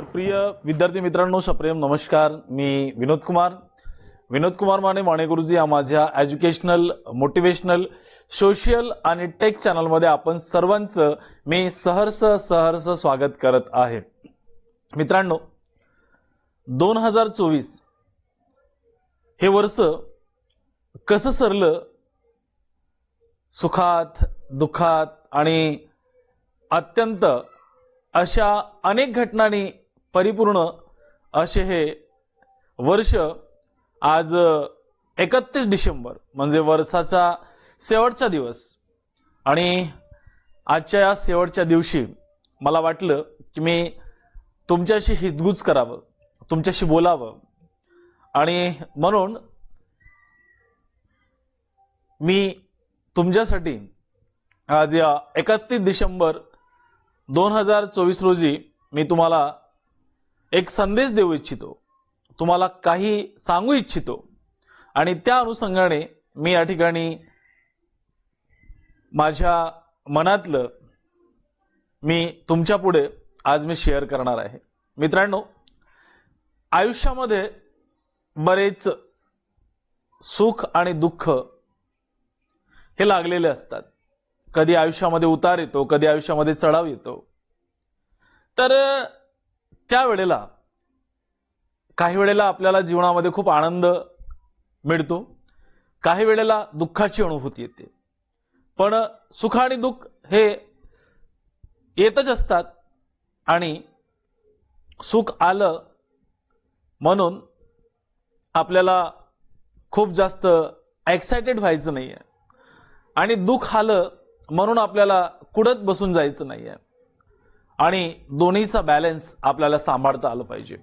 तर प्रिय विद्यार्थी मित्रांनो सप्रेम नमस्कार. मी विनोद कुमार. विनोद कुमार माने माने गुरुजी या माझ्या एज्युकेशनल मोटिवेशनल सोशल आणि टेक चॅनलमध्ये आपण सर्वांचं मी सहर्ष सहर्ष स्वागत करत आहे. मित्रांनो दोन हजार चोवीस हे वर्ष कसं सरलं? सुखात दुःखात आणि अत्यंत अशा अनेक घटनांनी परिपूर्ण असे हे वर्ष आज एकतीस डिसेंबर म्हणजे वर्षाचा शेवटचा दिवस. आणि आजच्या या शेवटच्या दिवशी मला वाटलं की मी तुमच्याशी हितगुज करावं तुमच्याशी बोलावं. आणि म्हणून मी तुमच्यासाठी आज या एकतीस डिसेंबर दोन हजार चोवीस रोजी मी तुम्हाला एक संदेश देऊ इच्छितो. तुम्हाला काही सांगू इच्छितो. आणि त्या अनुषंगाने मी या ठिकाणी माझ्या मनातलं मी तुमच्यापुढे आज मी शेअर करणार आहे. मित्रांनो आयुष्यामध्ये बरेच सुख आणि दुःख हे लागलेले असतात. कधी आयुष्यामध्ये उतार येतो कधी आयुष्यामध्ये चढाव येतो. तर त्यावेळेला काही वेळेला आपल्याला जीवनामध्ये खूप आनंद मिळतो. काही वेळेला दुःखाची अनुभूती येते. पण सुख आणि दुःख हे येतच असतात आणि सुख आलं म्हणून आपल्याला खूप जास्त एक्सायटेड व्हायचं नाही आहे आणि दुःख आलं म्हणून आपल्याला कुडत बसून जायचं नाही आहे आणि दोन्हीचा बॅलन्स आपल्याला सांभाळता आलं पाहिजे.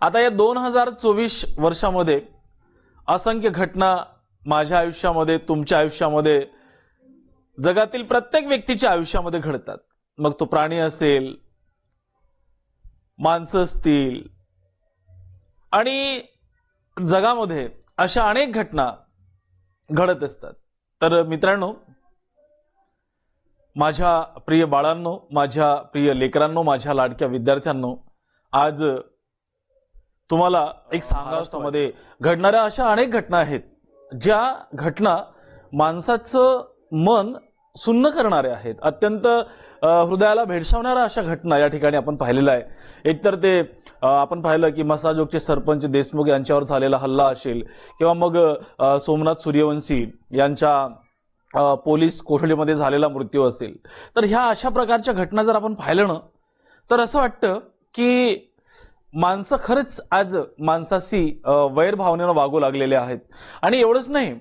आता या दोन हजार चोवीस वर्षामध्ये असंख्य घटना माझ्या आयुष्यामध्ये तुमच्या आयुष्यामध्ये जगातील प्रत्येक व्यक्तीच्या आयुष्यामध्ये घडतात. मग तो प्राणी असेल माणसं असतील आणि जगामध्ये अशा अनेक घटना घडत असतात. तर मित्रांनो माझ्या प्रिय बाळांनो माझ्या प्रिय लेकरांनो माझ्या लाडक्या विद्यार्थ्यांनो आज तुम्हाला एक महाराष्ट्रामध्ये घडणाऱ्या अशा अनेक घटना आहेत ज्या घटना माणसाचं मन सुन्न करणारे आहेत. अत्यंत हृदयाला भेडसावणाऱ्या अशा घटना या ठिकाणी आपण पाहिलेल्या आहे एकतर ते आपण पाहिलं की मसाजोगचे सरपंच देशमुख यांच्यावर झालेला हल्ला असेल किंवा मग सोमनाथ सूर्यवंशी यांच्या पोलीस कोठडीमध्ये झालेला मृत्यू असेल. तर ह्या अशा प्रकारच्या घटना जर आपण पाहिलं ना तर असं वाटतं की माणसं खरंच आज माणसाशी वैरभावनेनं वागू लागलेले आहेत. आणि एवढंच नाही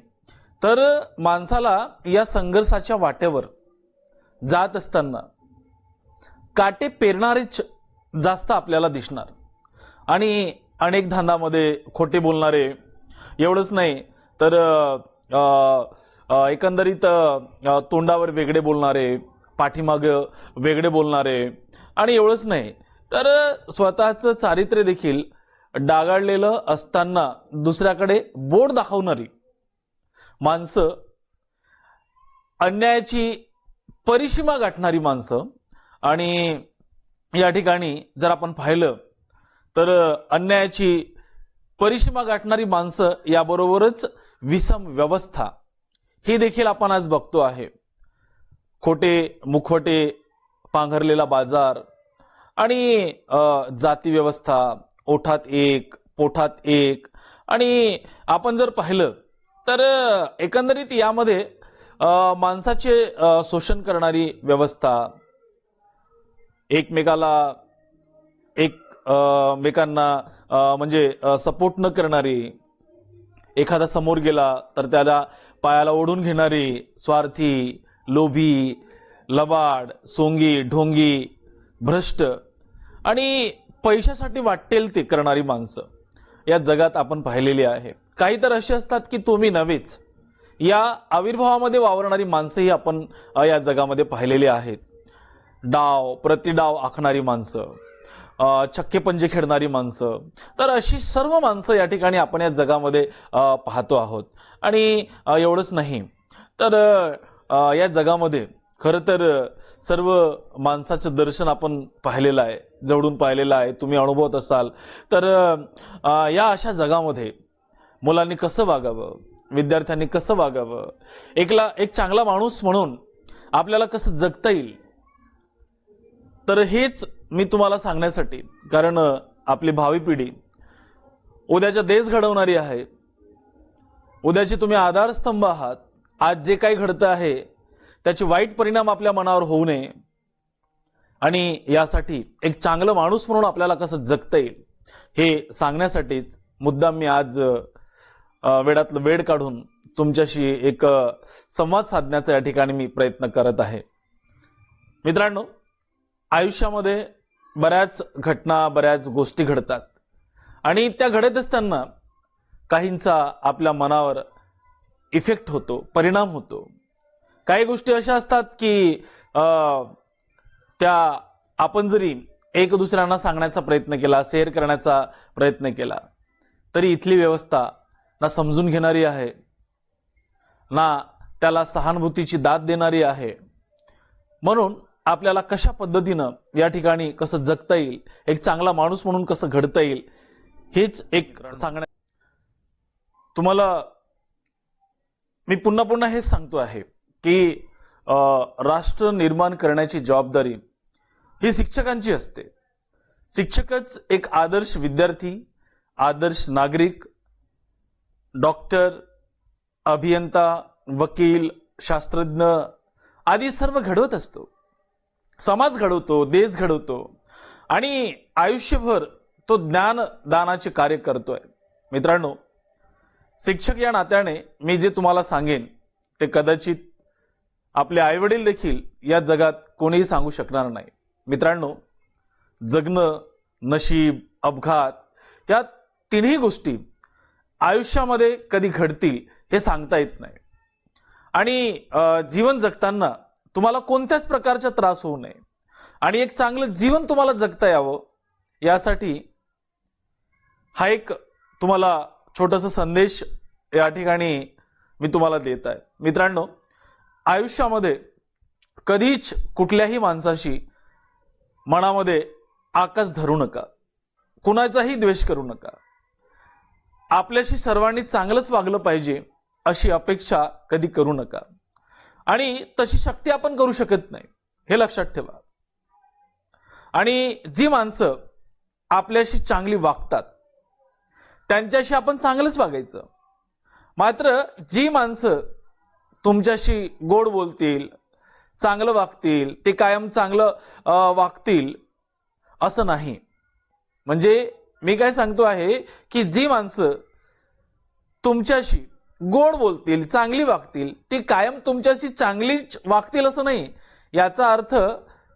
तर माणसाला या संघर्षाच्या वाटेवर जात असताना काटे पेरणारेच जास्त आपल्याला दिसणार. आणि अनेक धांदामध्ये खोटे बोलणारे एवढंच नाही तर आ, एकंदरीत तोंडावर वेगळे बोलणारे पाठीमाग वेगळे बोलणारे आणि एवढंच नाही. तर स्वतःचं चारित्र्य देखील डागाळलेलं असताना दुसऱ्याकडे बोट दाखवणारी माणसं अन्यायाची परिसीमा गाठणारी माणसं आणि या ठिकाणी जर आपण पाहिलं तर अन्यायाची परिसीमा गाठणारी माणसं याबरोबरच विषम व्यवस्था हे देखील आपण आज बघतो आहे. खोटे मुखवटे पांघरलेला बाजार आणि जाती व्यवस्था ओठात एक पोठात एक आणि आपण जर पाहिलं तर एकंदरीत यामध्ये माणसाचे शोषण करणारी व्यवस्था एकमेकाला एक मेकांना म्हणजे सपोर्ट न करणारी एखादा समोर गेला तर त्याला पायाला ओढून घेणारी स्वार्थी लोभी लबाड सोंगी ढोंगी भ्रष्ट आणि पैशासाठी वाटेल ते करणारी माणसं या जगात आपण पाहिलेली आहे. काही तर अशी असतात की तुम्ही नव्हेच. या आविर्भावामध्ये वावरणारी माणसंही आपण या जगामध्ये पाहिलेली आहेत. डाव प्रतिडाव आखणारी माणसं. अ, छक्के पंजे खेळणारी माणसं. तर अशी सर्व माणसं या ठिकाणी आपण या जगामध्ये पाहतो आहोत. आणि एवढंच नाही. तर या जगामध्ये खरं तर सर्व माणसाचं दर्शन आपण पाहिलेलं आहे जवळून पाहिलेलं आहे. तुम्ही अनुभवत असाल. तर या अशा जगामध्ये मुलांनी कसं वागावं? विद्यार्थ्यांनी कसं वागावं? एकला एक चांगला माणूस म्हणून आपल्याला कसं जगता येईल? तर हेच मी तुम्हाला सांगण्यासाठी कारण आपली भावी पिढी उद्याच्या देश घडवणारी आहे. उद्याचे तुम्ही आधारस्तंभ आहात. आज जे काही घडतं आहे त्याचे वाईट परिणाम आपल्या मनावर होऊ नये. आणि यासाठी एक चांगलं माणूस म्हणून आपल्याला कसं जगता येईल हे सांगण्यासाठीच मुद्दाम मी आज वेळातलं वेळ काढून तुमच्याशी एक संवाद साधण्याचा या ठिकाणी मी प्रयत्न करत आहे. मित्रांनो आयुष्यामध्ये बऱ्याच घटना बऱ्याच गोष्टी घडतात. आणि त्या घडत असताना काहींचा आपल्या मनावर इफेक्ट होतो परिणाम होतो. काही गोष्टी अशा असतात की त्या आपण जरी एक दुसऱ्यांना सांगण्याचा प्रयत्न केला शेअर करण्याचा प्रयत्न केला तरी इथली व्यवस्था ना समजून घेणारी आहे ना त्याला सहानुभूतीची दाद देणारी आहे. म्हणून आपल्याला कशा पद्धतीनं या ठिकाणी कसं जगता येईल एक चांगला माणूस म्हणून कसं घडता येईल हेच एक सांगण्या तुम्हाला मी पुन्हा पुन्हा हेच सांगतो आहे की अं, राष्ट्र निर्माण करण्याची जबाबदारी ही शिक्षकांची असते. शिक्षकच एक आदर्श विद्यार्थी आदर्श नागरिक डॉक्टर अभियंता वकील शास्त्रज्ञ आदी सर्व घडवत असतो. समाज घडवतो देश घडवतो. आणि आयुष्यभर तो ज्ञानदानाचे कार्य करतोय. मित्रांनो शिक्षक या नात्याने मी जे तुम्हाला सांगेन ते कदाचित आपले आईवडील देखील या जगात कोणीही सांगू शकणार नाही. मित्रांनो जगणं नशीब अपघात या तिन्ही गोष्टी आयुष्यामध्ये कधी घडतील हे सांगता येत नाही. आणि जीवन जगताना तुम्हाला कोणत्याच प्रकारचा त्रास होऊ नये. आणि एक चांगलं जीवन तुम्हाला जगता यावं यासाठी हा एक तुम्हाला छोटासा संदेश या ठिकाणी मी तुम्हाला देत आहे. मित्रांनो आयुष्यामध्ये कधीच कुठल्याही माणसाशी मनामध्ये आकाश धरू नका. कुणाचाही द्वेष करू नका. आपल्याशी सर्वांनी चांगलंच वागलं पाहिजे अशी अपेक्षा कधी करू नका. आणि तशी शक्ती आपण करू शकत नाही. हे लक्षात ठेवा. आणि जी माणसं आपल्याशी चांगली वागतात त्यांच्याशी आपण चांगलंच वागायचं. मात्र जी माणसं तुमच्याशी गोड बोलतील चांगलं वागतील ते कायम चांगलं वागतील असं नाही. म्हणजे मी काय सांगतो आहे की जी माणसं तुमच्याशी गोड बोलतील चांगली वागतील ती कायम तुमच्याशी चांगलीच वागतील असं नाही. याचा अर्थ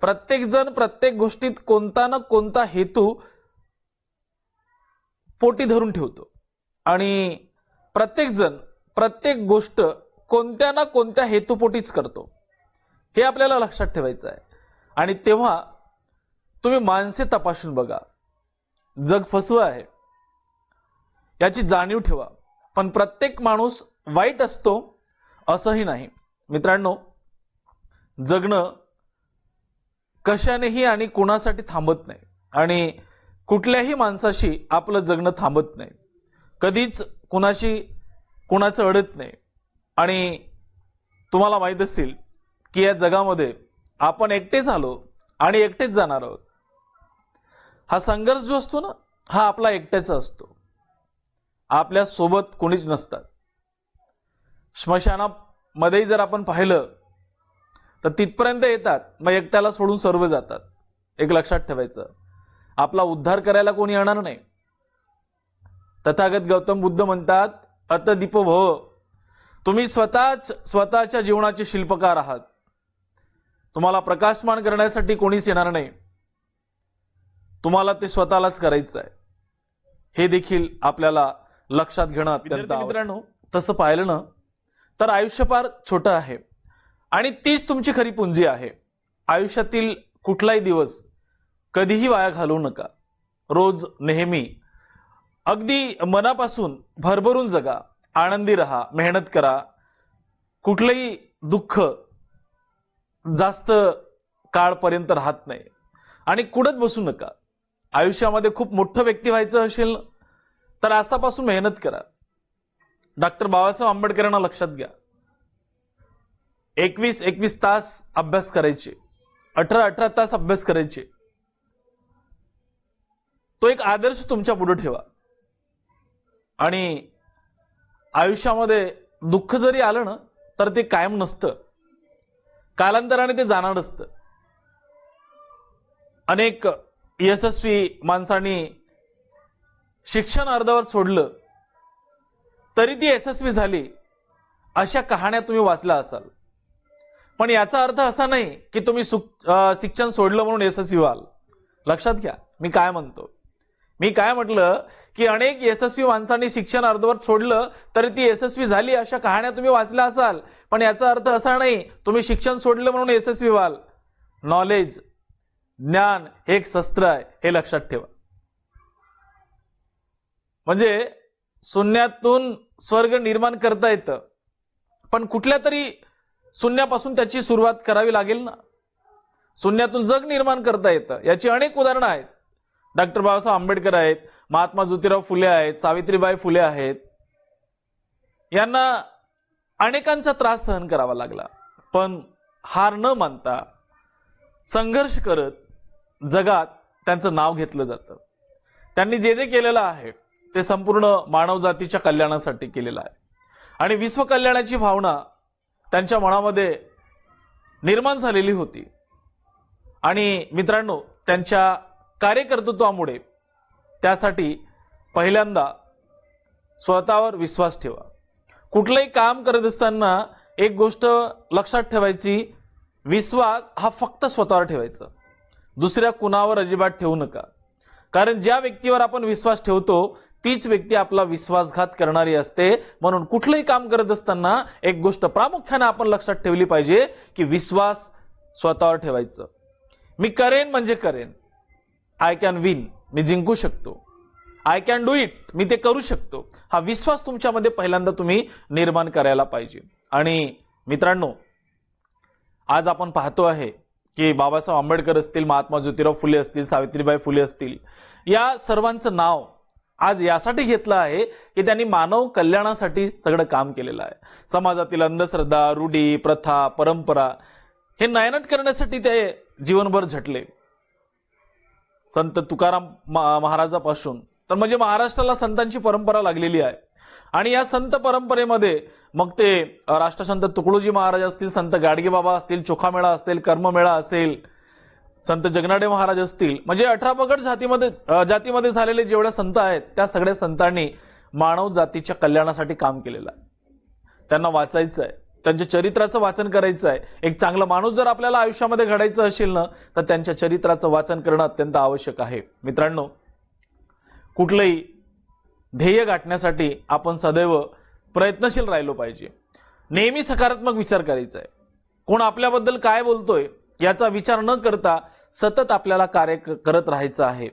प्रत्येक जण प्रत्येक गोष्टीत कोणता ना कोणता हेतू पोटी धरून ठेवतो. आणि प्रत्येक जण प्रत्येक गोष्ट कोणत्या ना कोणत्या हेतूपोटीच करतो. हे आपल्याला लक्षात ठेवायचं आहे. आणि तेव्हा तुम्ही माणसे तपासून बघा. जग फसवं आहे. याची जाणीव ठेवा. पण प्रत्येक माणूस वाईट असतो असंही नाही. मित्रांनो जगणं कशानेही आणि कुणासाठी थांबत नाही आणि कुठल्याही माणसाशी आपलं जगणं थांबत नाही. कधीच कुणाशी कुणाचं अडत नाही. आणि तुम्हाला माहीत असेल की या जगामध्ये आपण एकटेच आलो आणि एकटेच जाणार आहोत. हा संघर्ष जो असतो ना हा आपला एकट्याचा असतो. आपल्यासोबत कोणीच नसतात. स्मशानामध्ये जर आपण पाहिलं तर तिथपर्यंत येतात मग एकट्याला सोडून सर्व जातात. एक लक्षात ठेवायचं. आपला उद्धार करायला कोणी येणार नाही. तथागत गौतम बुद्ध म्हणतात अतदीप भव. तुम्ही स्वतःच स्वतःच्या जीवनाचे शिल्पकार आहात. तुम्हाला प्रकाशमान करण्यासाठी कोणीच येणार नाही. तुम्हाला ते स्वतःलाच करायचं आहे हे देखील आपल्याला लक्षात घेणं अत्यंत मित्रांनो तसं पाहिलं ना तर आयुष्य फार छोटं आहे. आणि तीच तुमची खरी पुंजी आहे. आयुष्यातील कुठलाही दिवस कधीही वाया घालवू नका. रोज नेहमी अगदी मनापासून भरभरून जगा. आनंदी राहा मेहनत करा. कुठलंही दुःख जास्त काळपर्यंत राहत नाही. आणि कुडत बसू नका. आयुष्यामध्ये खूप मोठं व्यक्ती व्हायचं असेल तर आजपासून मेहनत करा. डॉक्टर बाबासाहेब आंबेडकरांना लक्षात घ्या. एकवीस एकवीस तास अभ्यास करायचे. अठरा अठरा तास अभ्यास करायचे. तो एक आदर्श तुमच्यापुढे ठेवा. आणि आयुष्यामध्ये दुःख जरी आलं ना तर ते कायम नसतं. कालांतराने ते जाणार असतं. अनेक यशस्वी माणसांनी शिक्षण अर्धवर सोडलं तरी ती यशस्वी झाली. अशा कहाण्या तुम्ही वाचल्या असाल. पण याचा अर्थ असा नाही की तुम्ही सुक- शिक्षण सोडलं म्हणून यशस्वी व्हाल. लक्षात घ्या मी काय म्हणतो. मी काय म्हटलं की अनेक यशस्वी माणसांनी शिक्षण अर्धवट सोडलं तरी ती यशस्वी झाली अशा कहाण्या तुम्ही वाचल्या असाल. पण याचा अर्थ असा नाही तुम्ही शिक्षण सोडलं म्हणून यशस्वी व्हाल. नॉलेज ज्ञान हे एक शस्त्र आहे हे लक्षात ठेवा. म्हणजे शून्यातून स्वर्ग निर्माण करता येतं. पण कुठल्या तरी शून्यापासून त्याची सुरुवात करावी लागेल ना? शून्यातून जग निर्माण करता येतं. याची अनेक उदाहरणं आहेत. डॉक्टर बाबासाहेब आंबेडकर आहेत महात्मा ज्योतिराव फुले आहेत सावित्रीबाई फुले आहेत. यांना अनेकांचा त्रास सहन करावा लागला. पण हार न मानता संघर्ष करत जगात त्यांचं नाव घेतलं जातं. त्यांनी जे जे केलेलं आहे ते संपूर्ण मानवजातीच्या कल्याणासाठी केलेलं आहे. आणि विश्व कल्याणाची भावना त्यांच्या मनामध्ये निर्माण झालेली होती. आणि मित्रांनो त्यांच्या कार्यकर्तृत्वामुळे त्यासाठी पहिल्यांदा स्वतःवर विश्वास ठेवा. कुठलंही काम करत असताना एक गोष्ट लक्षात ठेवायची विश्वास हा फक्त स्वतःवर ठेवायचा. दुसऱ्या कुणावर अजिबात ठेवू नका. कारण ज्या व्यक्तीवर आपण विश्वास ठेवतो तीच व्यक्ती आपला विश्वासघात करणारी असते. म्हणून कुठलंही काम करत असताना एक गोष्ट प्रामुख्याने आपण लक्षात ठेवली पाहिजे की विश्वास स्वतःवर ठेवायचं. मी करेन म्हणजे करेन. आय कॅन विन मी जिंकू शकतो. आय कॅन डू इट मी ते करू शकतो. हा विश्वास तुमच्यामध्ये पहिल्यांदा तुम्ही निर्माण करायला पाहिजे. आणि मित्रांनो आज आपण पाहतो आहे की बाबासाहेब आंबेडकर असतील महात्मा ज्योतिराव फुले असतील सावित्रीबाई फुले असतील या सर्वांचं नाव आज यासाठी घेतलं आहे की त्यांनी मानव कल्याणासाठी सगळं काम केलेलं आहे. समाजातील अंधश्रद्धा रूढी प्रथा परंपरा हे नयनट करण्यासाठी ते जीवनभर झटले. संत तुकाराम महाराजापासून. तर म्हणजे महाराष्ट्राला संतांची परंपरा लागलेली आहे. आणि या संत परंपरेमध्ये मग ते राष्ट्रसंत तुकडोजी महाराज असतील संत गाडगेबाबा असतील चोखामेळा असतील कर्ममेळा असेल संत जगनाडे महाराज असतील. म्हणजे अठरा पगड जातीमध्ये जातीमध्ये झालेले जेवढे संत आहेत त्या सगळ्या संतांनी मानव जातीच्या कल्याणासाठी काम केलेलं आहे. त्यांना वाचायचं आहे. त्यांच्या चरित्राचं वाचन करायचं आहे. एक चांगला माणूस जर आपल्याला आयुष्यामध्ये घडायचं असेल ना तर त्यांच्या चरित्राचं वाचन करणं अत्यंत आवश्यक आहे. मित्रांनो कुठलंही ध्येय गाठण्यासाठी आपण सदैव प्रयत्नशील राहिलो पाहिजे. नेहमी सकारात्मक विचार करायचा आहे. कोण आपल्याबद्दल काय बोलतोय याचा विचार न करता सतत आपल्याला कार्य करत राहायचं आहे.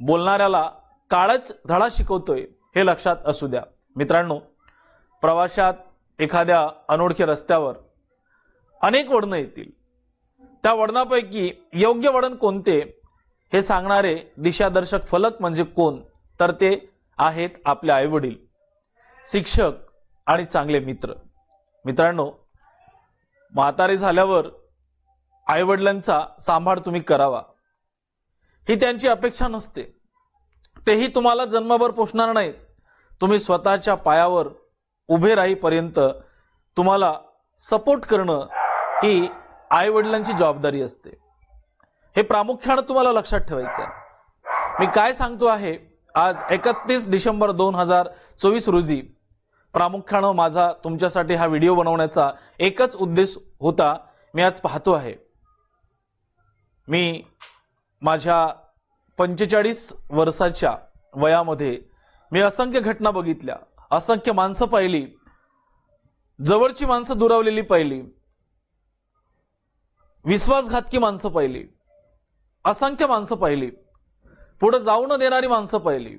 बोलणाऱ्याला काळच धडा शिकवतोय हे लक्षात असू द्या. मित्रांनो प्रवाशात एखाद्या अनोळखी रस्त्यावर अनेक वडणं येतील. त्या वडनापैकी योग्य वळण कोणते हे सांगणारे दिशादर्शक फलक म्हणजे कोण? तर ते आहेत आपले आईवडील शिक्षक आणि चांगले मित्र. मित्रांनो म्हातारे झाल्यावर आईवडिलांचा सांभाळ तुम्ही करावा. ही त्यांची अपेक्षा नसते. तेही तुम्हाला जन्मभर पोषणार नाहीत. तुम्ही स्वतःच्या पायावर उभे राहीपर्यंत तुम्हाला सपोर्ट करणं ही आईवडिलांची जबाबदारी असते. हे प्रामुख्यानं तुम्हाला लक्षात ठेवायचं आहे मी काय सांगतो आहे आज एकतीस डिसेंबर दोन हजार चोवीस रोजी प्रामुख्यानं माझा तुमच्यासाठी हा व्हिडिओ बनवण्याचा एकच उद्देश होता मी आज पाहतो आहे. मी माझ्या पंचेचाळीस वर्षाच्या वयामध्ये मी असंख्य घटना बघितल्या असंख्य माणसं पाहिली जवळची माणसं दुरावलेली पाहिली विश्वासघातकी माणसं पाहिली असंख्य माणसं पाहिली पुढे जाऊ न देणारी माणसं पाहिली.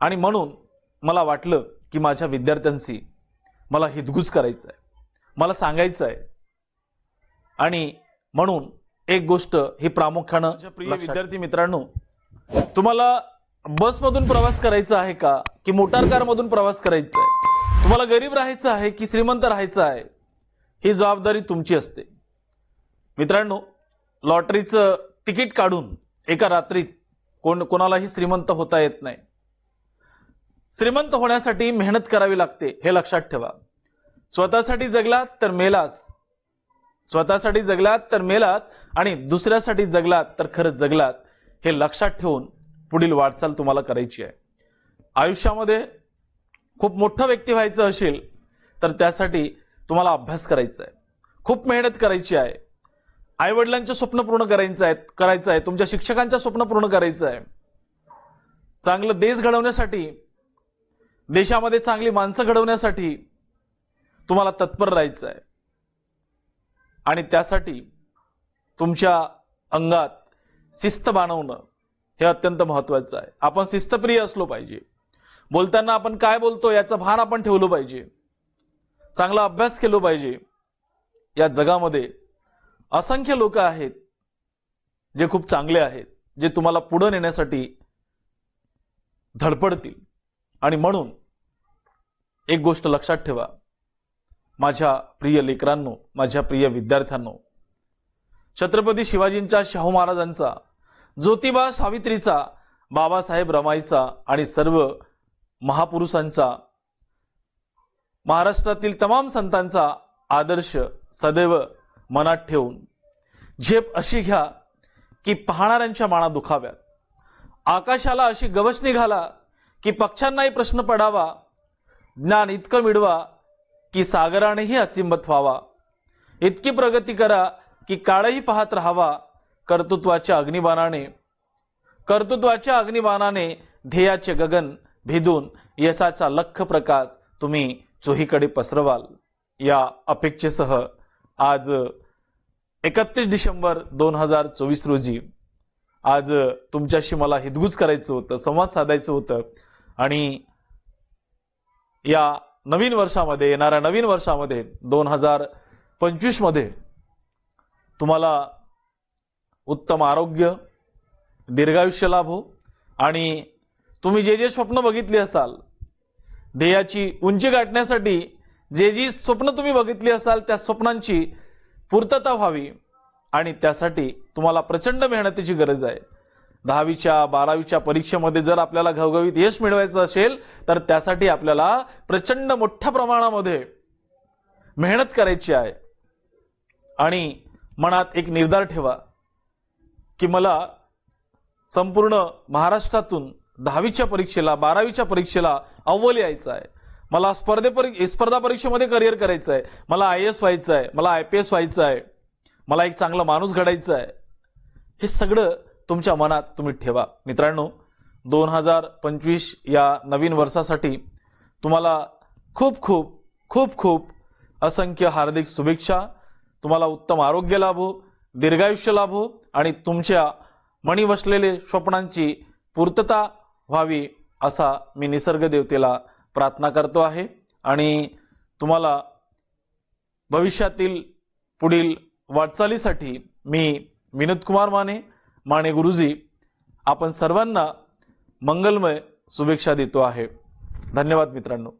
आणि म्हणून मला वाटलं की माझ्या विद्यार्थ्यांशी मला हितगुज करायचं आहे मला सांगायचं आहे आणि म्हणून एक गोष्ट ही प्रामुख्यानं प्रिय विद्यार्थी मित्रांनो तुम्हाला बसमधून प्रवास करायचा आहे का? की मोटार कार मधून प्रवास करायचा आहे? तुम्हाला गरीब राहायचं आहे की श्रीमंत राहायचं आहे? ही जबाबदारी तुमची असते. मित्रांनो लॉटरीचं तिकीट काढून एका रात्रीत कोण कोणालाही श्रीमंत होता येत नाही. श्रीमंत होण्यासाठी मेहनत करावी लागते हे लक्षात ठेवा. स्वतःसाठी जगलात तर मेलास. स्वतःसाठी जगलात तर मेलात आणि दुसऱ्यासाठी जगलात तर खरंच जगलात हे लक्षात ठेवून पुढील वाटचाल तुम्हाला करायची आहे. आयुष्यामध्ये खूप मोठं व्यक्ती व्हायचं असेल तर त्यासाठी तुम्हाला अभ्यास करायचा आहे. खूप मेहनत करायची आहे. आईवडिलांचे स्वप्न पूर्ण करायचं आहे करायचं आहे. तुमच्या शिक्षकांचं स्वप्न पूर्ण करायचं आहे. चांगलं देश घडवण्यासाठी देशामध्ये चांगली माणसं घडवण्यासाठी तुम्हाला तत्पर राहायचं आहे. आणि त्यासाठी तुमच्या अंगात शिस्त बाणवणं हे अत्यंत महत्वाचं आहे. आपण शिस्तप्रिय असलो पाहिजे. बोलताना आपण काय बोलतो याचं भान आपण ठेवलं पाहिजे. चांगला अभ्यास केलो पाहिजे. या जगामध्ये असंख्य लोक आहेत जे खूप चांगले आहेत जे तुम्हाला पुढं नेण्यासाठी धडपडतील. आणि म्हणून एक गोष्ट लक्षात ठेवा. माझ्या प्रिय लेकरांनो माझ्या प्रिय विद्यार्थ्यांनो छत्रपती शिवाजींच्या शाहू महाराजांचा ज्योतिबा सावित्रीचा बाबासाहेब रमाईचा आणि सर्व महापुरुषांचा महाराष्ट्रातील तमाम संतांचा आदर्श सदैव मनात ठेवून झेप अशी घ्या की पाहणाऱ्यांच्या माना दुखाव्यात. आकाशाला अशी गवस निघाला की पक्ष्यांनाही प्रश्न पडावा ज्ञान इतकं मिळवा की सागरानेही अचिंबत व्हावा. इतकी प्रगती करा की काळही पाहत राहावा कर्तृत्वाच्या अग्निबाणाने. कर्तृत्वाच्या अग्निबाणाने ध्येयाचे गगन भिदून यशाचा लख प्रकाश तुम्ही चोहीकडे पसरवाल. या अपेक्षेसह आज एकतीस डिसेंबर दोन हजार चोवीस रोजी आज तुमच्याशी मला हितगुज करायचं होतं संवाद साधायचं होतं आणि या नवीन वर्षामध्ये येणाऱ्या नवीन वर्षामध्ये दोन हजार पंचवीसमध्ये तुम्हाला उत्तम आरोग्य दीर्घायुष्य हो. आणि तुम्ही जे जे स्वप्न बघितली असाल ध्येयाची उंची गाठण्यासाठी जे जी स्वप्न तुम्ही बघितली असाल त्या स्वप्नांची पूर्तता व्हावी. आणि त्यासाठी तुम्हाला प्रचंड मेहनतीची गरज आहे. दहावीच्या बारावीच्या परीक्षेमध्ये जर आपल्याला घवघवीत यश मिळवायचं असेल तर त्यासाठी आपल्याला प्रचंड मोठ्या प्रमाणामध्ये मेहनत करायची आहे. आणि मनात एक निर्धार ठेवा की मला संपूर्ण महाराष्ट्रातून दहावीच्या परीक्षेला बारावीच्या परीक्षेला अव्वल यायचं आहे. मला स्पर्धे परी स्पर्धा परीक्षेमध्ये करिअर करायचं आहे. मला आय एस व्हायचं आहे. मला आय पी एस व्हायचं आहे. मला एक चांगला माणूस घडायचा आहे. हे सगळं तुमच्या मनात तुम्ही ठेवा. मित्रांनो दोन हजार पंचवीस या नवीन वर्षासाठी तुम्हाला खूप खूप खूप खूप असंख्य हार्दिक शुभेच्छा. तुम्हाला उत्तम आरोग्य लाभो दीर्घायुष्य लाभो आणि तुमच्या मणी बसलेले स्वप्नांची पूर्तता व्हावी असा मी निसर्ग देवतेला प्रार्थना करतो आहे. आणि तुम्हाला भविष्यातील पुढील वाटचालीसाठी मी विनोद कुमार माने माने गुरुजी आपण सर्वांना मंगलमय शुभेच्छा देतो आहे. धन्यवाद मित्रांनो.